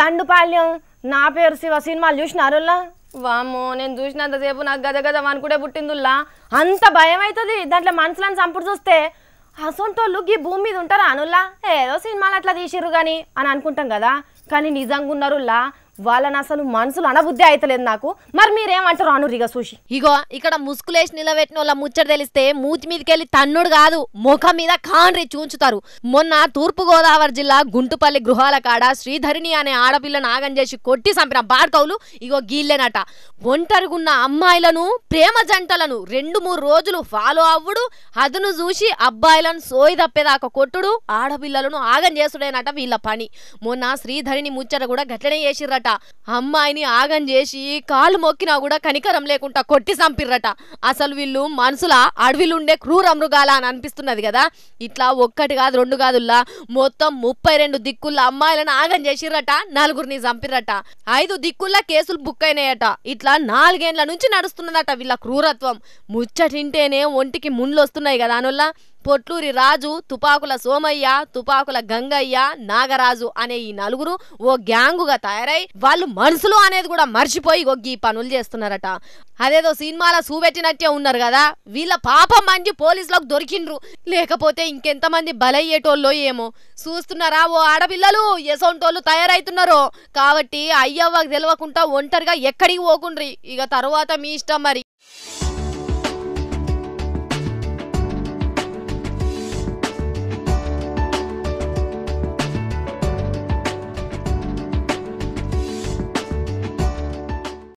దండుపాల్యం నా పేరు శివ సినిమాలు చూసినారుల్లా? వామ్మో నేను చూసినంతసేపు నాకు గద గద అనుకుంటే పుట్టిందుల్లా? అంత భయం అవుతుంది దాంట్లో మనుషులను చంపుడు చూస్తే. అసొంటోళ్ళు ఈ భూమి మీద ఉంటారా అనుల్లా? ఏదో సినిమాలు అట్లా తీసిర్రు కానీ అని అనుకుంటాం కదా. కానీ నిజంగా ఉన్నారుల్లా వాళ్ళని అసలు మనసులు అనబుద్ధి అయితలేదు నాకు. మరి మీరేమంటారు అనురిగా సూషి ఇగో ఇక్కడ ముసుగులేసి నిలబెట్టిన వాళ్ళ ముచ్చట తెలిస్తే మూతి మీదకెళ్ళి తన్నుడు కాదు ముఖం మీద కాండ్రి చూంచుతారు. మొన్న తూర్పు గోదావరి జిల్లా గుంటుపల్లి గృహాల కాడ శ్రీధరిణి అనే ఆడపిల్లను ఆగం చేసి కొట్టి చంపిన బాడ్కవులు ఇగో గీళ్ళేనట. ఒంటరిగున్న అమ్మాయిలను ప్రేమ జంటలను రెండు మూడు రోజులు ఫాలో అవ్వుడు అదును చూసి అబ్బాయిలను సోయి తప్పేదాకా కొట్టుడు ఆడపిల్లలను ఆగం చేసుడేనట వీళ్ళ పని. మొన్న శ్రీధరిని ముచ్చట కూడా గట్లనే చేసిర్రట. అమ్మాయిని ఆగం చేసి కాలు మొక్కినా కూడా కనికరం లేకుండా కొట్టి చంపిర్రట. అసలు వీళ్ళు మనసుల అడవిలుండే క్రూర మృగాల అని అనిపిస్తున్నది కదా? ఇట్లా ఒక్కటి కాదు రెండు కాదుల్లా. మొత్తం ముప్పై రెండు దిక్కుల అమ్మాయిలను ఆగం చేసిర్రట నలుగురిని చంపిర్రట. ఐదు దిక్కుల్లా కేసులు బుక్ అయినాయట. ఇట్లా నాలుగేండ్ల నుంచి నడుస్తున్నదట వీళ్ళ క్రూరత్వం. ముచ్చటింటేనే ఒంటికి ముండ్లు వస్తున్నాయి కదా అనుల్లా? పొట్లూరి రాజు తుపాకుల సోమయ్య తుపాకుల గంగయ్య నాగరాజు అనే ఈ నలుగురు ఓ గ్యాంగుగా తయారై వాళ్ళు మనుషులు అనేది కూడా మర్చిపోయి ఒగ్గి పనులు చేస్తున్నారట. అదేదో సినిమాల చూపెట్టినట్టే ఉన్నారు కదా వీళ్ళ పాపం మంచి పోలీసులకు దొరికిండ్రు. లేకపోతే ఇంకెంతమంది బలయ్యేటోళ్ళో ఏమో. చూస్తున్నారా ఓ ఆడపిల్లలు ఎసొంటోళ్ళు తయారైతున్నారో. కాబట్టి అయ్యవ్వకు తెలియకుండా ఒంటరిగా ఎక్కడికి పోకుండ్రి. ఇక తర్వాత మీ ఇష్టం మరి.